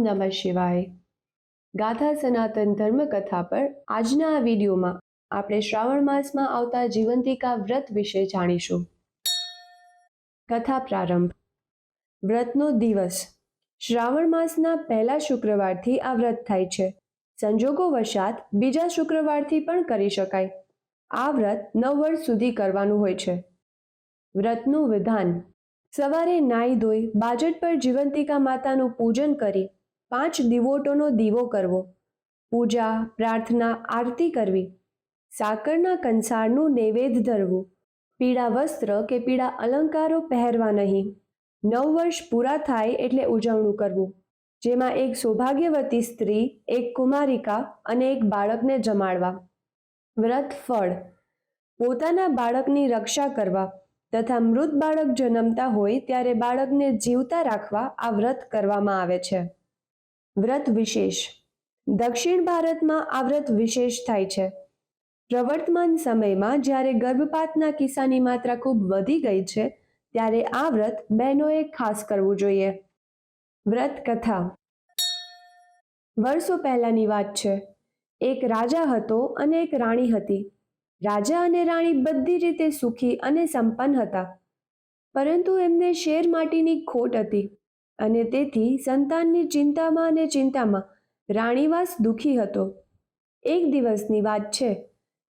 નમઃ શિવાય. ગાથા સનાતન ધર્મકથા પર આજના આ વિડીયોમાં આપણે શ્રાવણ માસમાં આવતા જીવંતિકા વ્રત વિશે જાણીશું. કથા પ્રારંભ. વ્રતનો દિવસ. શ્રાવણ માસના પહેલા શુક્રવારથી આ વ્રત થાય છે. સંજોગો વશાત બીજા શુક્રવારથી પણ કરી શકાય. આ વ્રત નવ વર્ષ સુધી કરવાનું હોય છે. વ્રતનું વિધાન. સવારે નાઈ ધોઈ બાજટ પર જીવંતિકા માતાનું પૂજન કરી પાંચ દિવોટોનો દીવો કરવો. પૂજા, પ્રાર્થના, આરતી કરવી. સાકરના કંસારનું નૈવેદ્ય ધરવું. પીળા વસ્ત્ર કે પીળા અલંકારો પહેરવા નહીં. નવ વર્ષ પૂરા થાય એટલે ઉજવણું કરવું. જેમાં એક સૌભાગ્યવતી સ્ત્રી, એક કુમારિકા અને એક બાળકને જમાડવા. વ્રત ફળ. પોતાના બાળકની રક્ષા કરવા તથા મૃત બાળક જન્મતા હોય ત્યારે બાળકને જીવતા રાખવા આ વ્રત કરવામાં આવે છે. વ્રત વિશેષ. દક્ષિણ ભારતમાં આ વ્રત વિશેષ થાય છે. પ્રવર્તમાન સમયમાં જ્યારે ગર્ભપાતના કિસ્સાની માત્રા ખૂબ વધી ગઈ છે, ત્યારે આ વ્રત બહેનોએ ખાસ કરવું જોઈએ. વ્રત કથા. વર્ષો પહેલાની વાત છે. એક રાજા હતો અને એક રાણી હતી. રાજા અને રાણી બધી રીતે સુખી અને સંપન્ન હતા. પરંતુ એમને શેર માટીની ખોટ હતી. અને તેથી સંતાનની ચિંતામાં અને ચિંતામાં રાણીવાસ દુઃખી હતો. એક દિવસની વાત છે.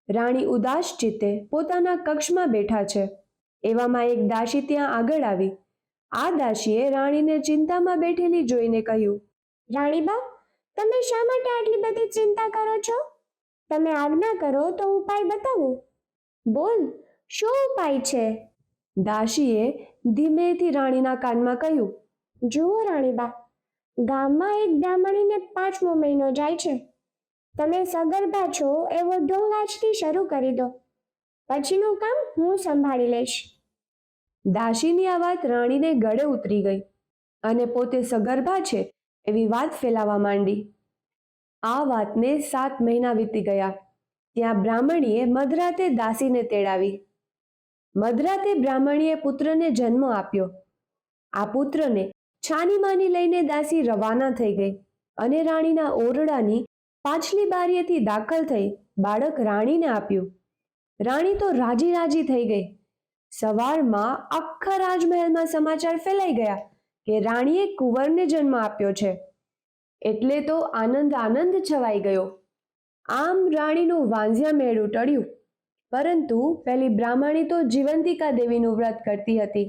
રાણી ઉદાસ ચિત્તે પોતાના કક્ષમાં બેઠા છે. એવામાં એક દાસી ત્યાં આગળ આવી. આ દાસીએ રાણીને ચિંતામાં બેઠેલી જોઈને કહ્યું, રાણીબા, તમે શા માટે આટલી બધી ચિંતા કરો છો? તમે આજ્ઞા કરો તો ઉપાય બતાવું. બોલ, શું ઉપાય છે? દાસીએ ધીમેથી રાણીના કાનમાં કહ્યું જુઓ રાણીબા, ગામમાં એક બ્રાહ્મણીને પાંચમો મહિનો જાય છે. તમે સગર્ભા છો એવો ઢોંગ આજથી શરૂ કરી દો. પછીનું કામ હું સંભાળી લઈશ. દાસીની આ વાત રાણીને ગળે ઉતરી ગઈ અને પોતે સગર્ભા છે એવી વાત ફેલાવા માંડી. આ વાતને સાત મહિના વીતી ગયા. ત્યાં બ્રાહ્મણીએ મધરાતે દાસીને તેડાવી. મધરાતે બ્રાહ્મણીએ પુત્રને જન્મ આપ્યો. આ પુત્રને છાની માની લઈને દાસી રવાના થઈ ગઈ અને રાણીના ઓરડાની પાછલી બારીએથી દાખલ થઈ બાળક રાણીને આપ્યું. રાણી તો રાજી રાજી થઈ ગઈ. સવારમાં આખા રાજમહેલમાં સમાચાર ફેલાઈ ગયા કે રાણીએ કુંવરને જન્મ આપ્યો છે. એટલે તો આનંદ આનંદ છવાઈ ગયો. આમ રાણીનું વાંઝિયા મેળું ટળ્યું પરંતુ પેલી બ્રાહ્મણી તો જીવંતિકા દેવીનું વ્રત કરતી હતી.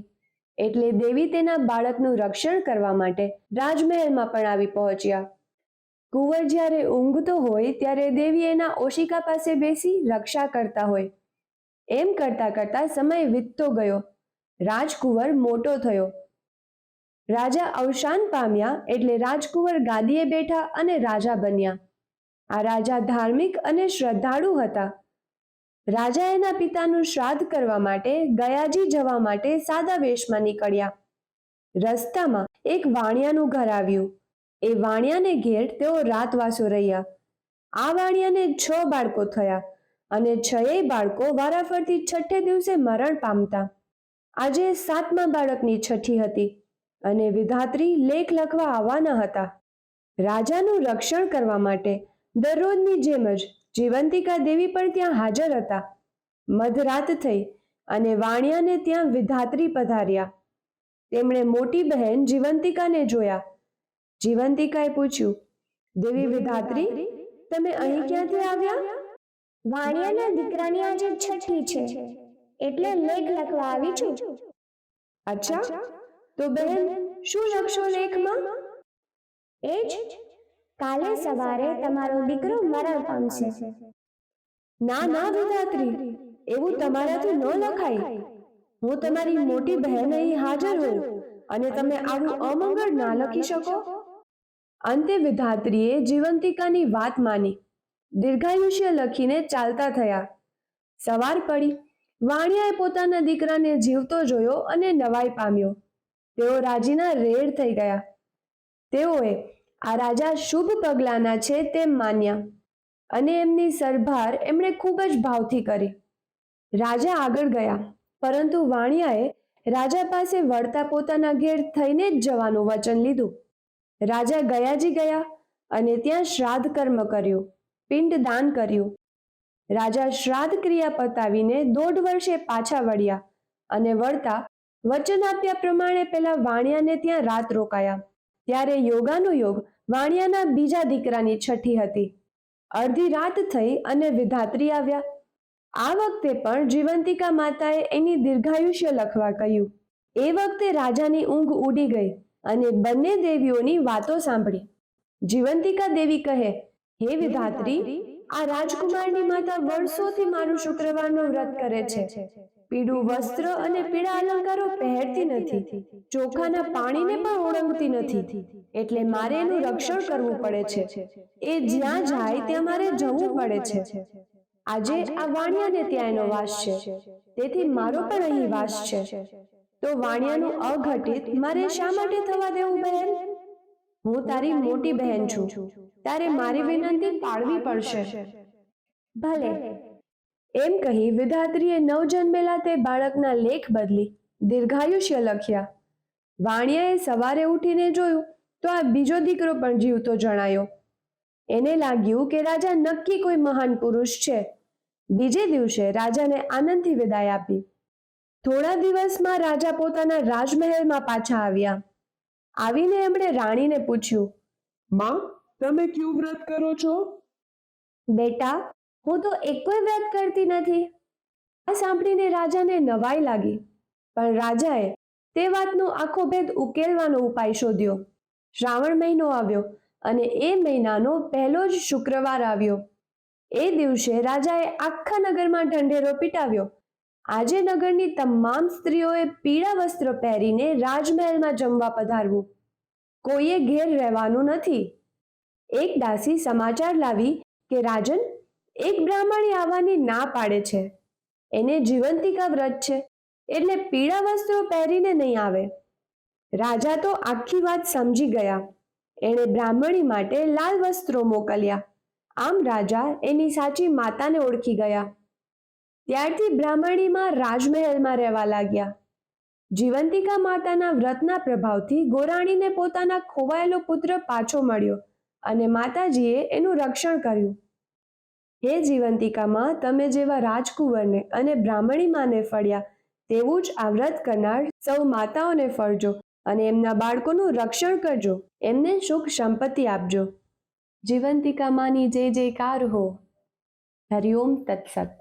એટલે દેવી તેના બાળકનું રક્ષણ કરવા માટે રાજમહેલમાં પણ આવી પહોંચ્યા. કુંવર જ્યારે ઊંઘતો હોય ત્યારે દેવી એના ઓશિકા પાસે બેસી રક્ષા કરતા હોય. એમ કરતા કરતા સમય વીતતો ગયો. રાજકુંવર મોટો થયો. રાજા અવસાન પામ્યા એટલે રાજકુંવર ગાદીએ બેઠા અને રાજા બન્યા. આ રાજા ધાર્મિક અને શ્રદ્ધાળુ હતા. રાજા એના પિતાનું શ્રાદ્ધ કરવા માટે ગયાજી જવા માટે સાદા વેશમાં નીકળ્યા. રસ્તામાં એક વાણિયાનું ઘર આવ્યું. એ વાણિયાને ઘેર તેઓ રાતવાસો રહ્યા. આ વાણિયાને છ બાળકો થયા અને છયેય બાળકો વારાફરતી છઠ્ઠે દિવસે મરણ પામતા. આજે સાતમા બાળકની છઠ્ઠી હતી અને વિધાત્રી લેખ લખવા આવવાના હતા. રાજાનું રક્ષણ કરવા માટે દરરોજની જેમ જ જીવંતિકા દેવી પણ ત્યાં હાજર હતા. મધરાત થઈ અને વાણિયાને ત્યાં વિધાત્રી પધાર્યા. તેમણે મોટી બહેન જીવંતિકાને જોયા. જીવંતિકાએ પૂછ્યું દેવી વિધાત્રી તમે અહીં ક્યાંથી આવ્યા? વાણિયાના દીકરાની આજે છઠ્ઠી છે એટલે લેખ લખવા આવી છું. અચ્છા તો બહેન શું લખશો લેખમાં? એ જ કાલે સવારે તમારો દીકરો મરણ પામશે ના ના વિધાત્રી એવું તમારાથી ન લખાય. હું તમારી મોટી બહેન અહીં હાજર હોઉં અને તમે આવું અમંગળ ના લખી શકો? અંતે વિધાત્રીએ જીવંતિકાની વાત માની. દીર્ઘાયુષ્ય લખીને ચાલતા થયા. સવાર પડી. વાણિયાએ પોતાના દીકરાને જીવતો જોયો અને નવાઈ પામ્યો. તેઓ રાજીના રેડ થઈ ગયા. તેઓએ આ રાજા શુભ પગલાના છે તેમ માન્યા અને એમની સરભાર એમણે ખૂબ જ ભાવથી કરી. રાજા આગળ ગયા, પરંતુ વાણિયાએ રાજા પાસે વળતા પોતાના ઘેર થઈને જ જવાનું વચન લીધું. રાજા ગયાજી ગયા અને ત્યાં શ્રાદ્ધ કર્મ કર્યું, પિંડ દાન કર્યું. રાજા શ્રાદ્ધ ક્રિયા પતાવીને દોઢ વર્ષે પાછા વળ્યા અને વળતા વચન આપ્યા પ્રમાણે પેલા વાણિયાને ત્યાં રાત રોકાયા. ત્યારે યોગાનો યોગ વાણિયાના બીજા દીકરાની છઠ્ઠી હતી. અડધી રાત થઈ અને વિધાત્રી આવ્યા. આ વખતે પણ જીવંતિકા માતાએ એની દીર્ઘાયુષ્ય લખવા કહ્યું. એ વખતે રાજાની ઊંઘ ઉડી ગઈ અને બંને દેવીઓની વાતો સાંભળી. જીવંતિકા દેવી કહે, હે વિધાત્રી આ રાજકુમારની માતા વર્ષોથી મારું શુક્રવારનું વ્રત કરે છે. પીળું વસ્ત્ર અને પીળા અલંકારો પહેરતી નથી. ચોખાના પાણીને પણ ઓળંગતી નથી. એટલે મારે એનું રક્ષણ કરવું પડે છે. એ જ્યાં જાય ત્યાં મારે જવું પડે છે. આજે આ વાણિયાને ત્યાં એનો વાસ છે. તેથી મારો પણ અહીં વાસ છે. તો વાણિયાનું અઘટિત મારે શા માટે થવા દેવું, બહેન? હું તારી મોટી બહેન છું. તારે મારી વિનંતી પાળવી પડશે. ભલે. એમ કહી વિધાત્રીએ નવજન્મેલા તે બાળકના લેખ બદલી દીર્ઘાયુષ્ય લખ્યા. વાણિયાએ સવારે ઉઠીને જોયું તો આ બીજો દીકરો પણ જીવતો જણાયો. એને લાગ્યું કે રાજા નક્કી કોઈ મહાન પુરુષ છે. બીજે દિવસે રાજાને આનંદથી વિદાય આપી. થોડા દિવસમાં રાજા પોતાના રાજમહેલમાં પાછા આવ્યા. આવીને એમણે રાણીને પૂછ્યું, માં, તમે ક્યું વ્રત કરો છો? બેટા, હું તો એકોય વ્રત કરતી નથી. આ સાંભળીને રાજાને નવાઈ લાગી, પણ રાજાએ તે વાતનો આખો ભેદ ઉકેલવાનો ઉપાય શોધ્યો. શ્રાવણ મહિનો આવ્યો અને એ મહિનાનો પહેલો જ શુક્રવાર આવ્યો. એ દિવસે રાજાએ આખા નગરમાં ઢંઢેરો પીટાવ્યો આજે નગરની તમામ સ્ત્રીઓએ પીળા વસ્ત્ર પહેરીને રાજમહેલમાં જમવા પધારવું. કોઈએ ઘેર રહેવાનું નથી. એક દાસી સમાચાર લાવી કે, રાજન, એક બ્રાહ્મણી આવવાની ના પાડે છે. એને જીવંતિકા વ્રત છે. એટલે પીળા વસ્ત્રો પહેરીને નહીં આવે. રાજા તો આખી વાત સમજી ગયા. એણે બ્રાહ્મણી માટે લાલ વસ્ત્રો મોકલ્યા. આમ રાજા એની સાચી માતાને ઓળખી ગયા. ત્યારથી બ્રાહ્મણીમાં રાજમહેલમાં રહેવા લાગ્યા. જીવંતિકા માતાના વ્રતના પ્રભાવથી ગોરાણીને પોતાના ખોવાયેલો પુત્ર પાછો મળ્યો અને માતાજીએ એનું રક્ષણ કર્યું. હે જીવંતિકામાં, તમે જેવા રાજકુંવરને અને બ્રાહ્મણી માને ફળ્યા, તેવું જ આ વ્રત કરનાર સૌ માતાઓને ફળજો અને એમના બાળકોનું રક્ષણ કરજો, એમને સુખ સંપત્તિ આપજો. જીવંતિકામાંની જે જે જયકાર હો. હરિઓમ તત્સત.